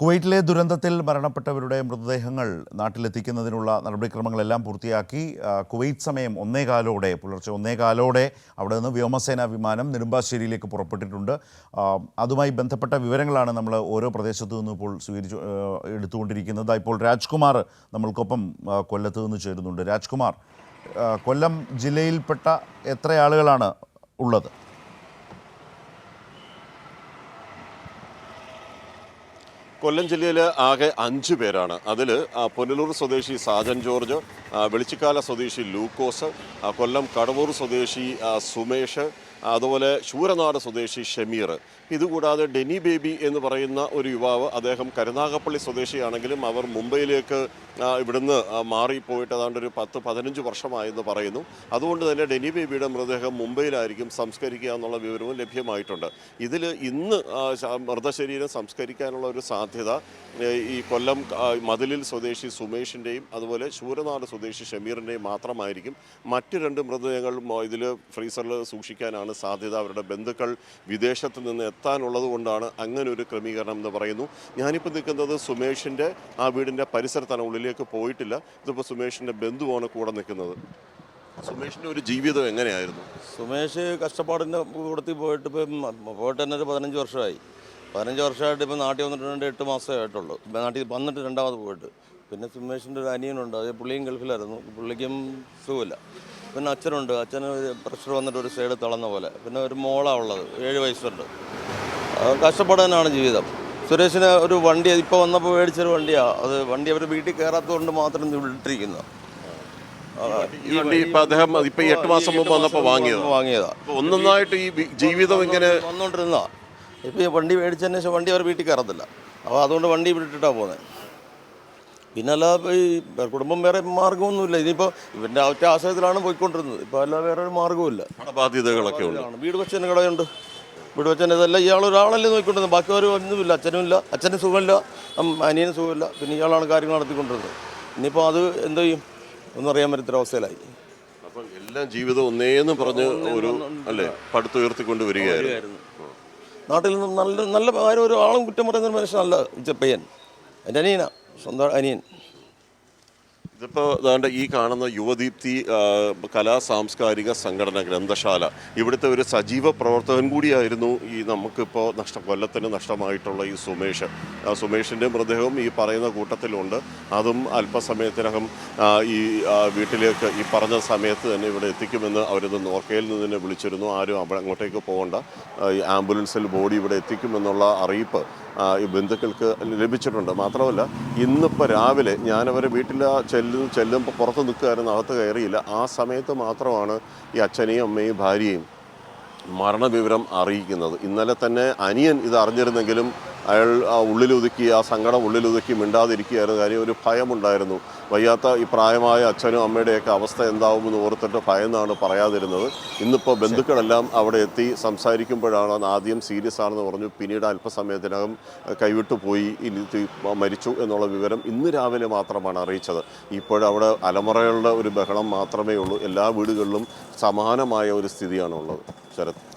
കുവൈറ്റിലെ ദുരന്തത്തിൽ മരണപ്പെട്ടവരുടെ മൃതദേഹങ്ങൾ നാട്ടിലെത്തിക്കുന്നതിനുള്ള നടപടിക്രമങ്ങളെല്ലാം പൂർത്തിയാക്കി. കുവൈറ്റ് സമയം ഒന്നേകാലോടെ പുലർച്ചെ ഒന്നേകാലോടെ അവിടെ നിന്ന് വ്യോമസേനാ വിമാനം നെടുമ്പാശ്ശേരിയിലേക്ക് പുറപ്പെട്ടിട്ടുണ്ട്. അതുമായി ബന്ധപ്പെട്ട വിവരങ്ങളാണ് നമ്മൾ ഓരോ പ്രദേശത്തു നിന്നും ഇപ്പോൾ സ്വീകരിച്ചു എടുത്തുകൊണ്ടിരിക്കുന്നത്. ഇപ്പോൾ രാജ്കുമാർ നമ്മൾക്കൊപ്പം കൊല്ലത്ത് നിന്ന് ചേരുന്നുണ്ട്. രാജ്കുമാർ കൊല്ലം ജില്ലയിൽപ്പെട്ട എത്ര ആളുകളാണ് ഉള്ളത്? കൊല്ലം ജില്ലയിൽ ആകെ അഞ്ച് പേരാണ്. അതിൽ പുനലൂർ സ്വദേശി സാജൻ ജോർജ് വെളിച്ചിക്കാല സ്വദേശി ലൂക്കോസ് കൊല്ലം കടവൂർ സ്വദേശി സുമേഷ് അതുപോലെ ശൂരനാട് സ്വദേശി ഷമീർ. ഇതുകൂടാതെ ഡെനി ബേബി എന്ന് പറയുന്ന ഒരു യുവാവ് അദ്ദേഹം കരുനാഗപ്പള്ളി സ്വദേശിയാണെങ്കിലും അവർ മുംബൈയിലേക്ക് ഇവിടുന്ന് മാറിപ്പോയിട്ട് ഏതാണ്ട് ഒരു പത്ത് പതിനഞ്ച് വർഷമായെന്ന് പറയുന്നു. അതുകൊണ്ട് തന്നെ ഡെനി ബേബിയുടെ മൃതദേഹം മുംബൈയിലായിരിക്കും സംസ്കരിക്കുക എന്നുള്ള വിവരവും ലഭ്യമായിട്ടുണ്ട്. ഇതിൽ ഇന്ന് മൃതശരീരം സംസ്കരിക്കാനുള്ള ഒരു സാധ്യത ഈ കൊല്ലം മതിലിൽ സ്വദേശി സുമേഷിന്റെയും അതുപോലെ ശൂരനാട് സ്വദേശി ഷമീറിന്റെയും മാത്രമായിരിക്കും. മറ്റ് രണ്ട് മൃതദേഹങ്ങൾ ഇതിൽ ഫ്രീസറിൽ സൂക്ഷിക്കാനാണ് സാധ്യത അവരുടെ ബന്ധുക്കൾ വിദേശത്ത് നിന്ന് എത്താനുള്ളത് കൊണ്ടാണ് അങ്ങനെ ഒരു ക്രമീകരണം എന്ന് പറയുന്നു. ഞാനിപ്പോൾ നിൽക്കുന്നത് സുമേഷിന്റെ ആ വീടിന്റെ പരിസരത്താണ് ഉള്ളിലേക്ക് പോയിട്ടില്ല. ഇതിപ്പോൾ സുമേഷിന്റെ ബന്ധുവാണ് കൂടെ നിൽക്കുന്നത്. സുമേഷിന്റെ ഒരു ജീവിതം എങ്ങനെയായിരുന്നു? സുമേഷ് കഷ്ടപ്പാടിന്റെ കൂടത്തിൽ പോയിട്ട് ഇപ്പം പോയിട്ട് തന്നെ ഒരു പതിനഞ്ച് വർഷമായി. പതിനഞ്ച് വർഷമായിട്ട് ഇപ്പം നാട്ടിൽ വന്നിട്ട് രണ്ട് എട്ട് മാസമേ ആയിട്ടുള്ളൂ. നാട്ടിൽ വന്നിട്ട് രണ്ടാമത് പോയിട്ട്. പിന്നെ സുമേഷിന്റെ ഒരു അനിയനുണ്ട് അത് പുള്ളിയും ഗൾഫിലായിരുന്നു. പുള്ളിക്കും സുഖമില്ല. പിന്നെ അച്ഛനുണ്ട്. അച്ഛന് പ്രഷർ വന്നിട്ട് ഒരു സൈഡ് തളർന്ന പോലെ. പിന്നെ ഒരു മോളാണ് ഉള്ളത്. ഏഴ് വയസ്സുണ്ട്. കഷ്ടപ്പെടാനാണ് ജീവിതം. സുരേഷിന് ഒരു വണ്ടി ഇപ്പോൾ വന്നപ്പോൾ മേടിച്ചൊരു വണ്ടിയാണ് അത് വണ്ടി അവർ വീട്ടിൽ കയറാത്തതുകൊണ്ട് മാത്രം ഇട്ടിരിക്കുന്നു വിട്ടിരിക്കുന്നത് ഈ വണ്ടി ഇപ്പം അദ്ദേഹം ഇപ്പം എട്ട് മാസം മുമ്പ് വന്നപ്പോൾ വാങ്ങിയത്? വാങ്ങിയതാ. ഒന്നൊന്നായിട്ട് ഈ ജീവിതം ഇങ്ങനെ വന്നോണ്ടിരുന്ന ഇപ്പം ഈ വണ്ടി മേടിച്ചതിന് ശേഷം വണ്ടി അവർ വീട്ടിൽ കയറത്തില്ല അപ്പോൾ അതുകൊണ്ട് വണ്ടി വിട്ടിട്ടാണ് പോകുന്നത് പിന്നെ അല്ലാതെ ഈ കുടുംബം വേറെ മാർഗമൊന്നുമില്ല. ഇനിയിപ്പോൾ ഇവന്റെ ഒറ്റ ആശ്രയത്തിലാണ് പോയിക്കൊണ്ടിരുന്നത്. ഇപ്പോൾ അല്ലാതെ വേറെ ഒരു മാർഗമില്ല ബാധ്യതകളൊക്കെ ഉണ്ട്. വീട് വെച്ചതിന് കടയുണ്ട്. വീട് വെച്ചതിന് ഇതെല്ലാം ഇയാൾ ഒരാളല്ലേ നോക്കിക്കൊണ്ടിരുന്നത് ബാക്കി ഒരു ഒന്നുമില്ല. അച്ഛനും ഇല്ല അച്ഛന് സുഖമില്ല. അനിയന് സുഖമില്ല. പിന്നെ ഇയാളാണ് കാര്യങ്ങൾ നടത്തിക്കൊണ്ടിരുന്നത്. ഇനിയിപ്പോൾ അത് എന്ത് ചെയ്യും? ഒന്നറിയാൻ അറിയാൻ പറ്റാത്തൊരവസ്ഥയിലായി അപ്പം എല്ലാം ജീവിതം ഒന്നേന്ന് പറഞ്ഞ് ഒരു അല്ലേ പടുത്തുയർത്തിക്കൊണ്ട് വരികയായിരുന്നു. നാട്ടിൽ നിന്നും നല്ല നല്ല ആരും ഒരാളും കുറ്റം പറയുന്ന മനുഷ്യനല്ല പയ്യൻ എന്റെ അനിയനാ. സ്വന്തം അനിയൻ. ഇതിപ്പോൾ ദാണ്ട് ഈ കാണുന്ന യുവദീപ്തി കലാ സാംസ്കാരിക സംഘടന ഗ്രന്ഥശാല. ഇവിടുത്തെ ഒരു സജീവ പ്രവർത്തകൻ കൂടിയായിരുന്നു ഈ നമുക്കിപ്പോൾ നഷ്ട കൊല്ലത്തിന് നഷ്ടമായിട്ടുള്ള ഈ സുമേഷ്. സുമേഷിന്റെ മൃതദേഹവും ഈ പറയുന്ന കൂട്ടത്തിലുണ്ട്. അതും അല്പസമയത്തിനകം ഈ വീട്ടിലേക്ക് ഈ പറഞ്ഞ സമയത്ത് തന്നെ ഇവിടെ എത്തിക്കുമെന്ന് അവരിന്ന് നോർക്കയിൽ നിന്ന് തന്നെ വിളിച്ചിരുന്നു. ആരും അങ്ങോട്ടേക്ക് പോകണ്ട. ഈ ആംബുലൻസിൽ ബോഡി ഇവിടെ എത്തിക്കുമെന്നുള്ള അറിയിപ്പ് ഈ ബന്ധുക്കൾക്ക് ലഭിച്ചിട്ടുണ്ട്. മാത്രമല്ല ഇന്നിപ്പോൾ രാവിലെ ഞാനവരെ വീട്ടിൽ ചെല്ലു ചെല്ലുമ്പോൾ പുറത്ത് നിൽക്കുകയായിരുന്നു അകത്ത് കയറിയില്ല. ആ സമയത്ത് മാത്രമാണ് ഈ അച്ഛനെയും അമ്മയും ഭാര്യയും മരണവിവരം അറിയിക്കുന്നത്. ഇന്നലെ തന്നെ അനിയൻ ഇത് അറിഞ്ഞിരുന്നെങ്കിലും അയാൾ ആ ഉള്ളിലൊതുക്കി ആ സങ്കടം ഉള്ളിലൊതുക്കി മിണ്ടാതിരിക്കുകയായിരുന്നു. കാര്യം ഒരു ഭയമുണ്ടായിരുന്നു. വയ്യാത്ത ഈ പ്രായമായ അച്ഛനും അമ്മയുടെയൊക്കെ അവസ്ഥ എന്താവുമെന്ന് ഓർത്തിട്ട് ഭയന്നാണ് പറയാതിരുന്നത്. ഇന്നിപ്പോൾ ബന്ധുക്കളെല്ലാം അവിടെ എത്തി സംസാരിക്കുമ്പോഴാണ് ആദ്യം സീരിയസ് ആണെന്ന് പറഞ്ഞു. പിന്നീട് അല്പസമയത്തിനകം കൈവിട്ടു പോയി മരിച്ചു എന്നുള്ള വിവരം ഇന്ന് രാവിലെ മാത്രമാണ് അറിയിച്ചത്. ഇപ്പോഴവിടെ അലമുറകളുടെ ഒരു ബഹളം മാത്രമേ ഉള്ളൂ എല്ലാ വീടുകളിലും സമാനമായ ഒരു സ്ഥിതിയാണുള്ളത്. ശരത്.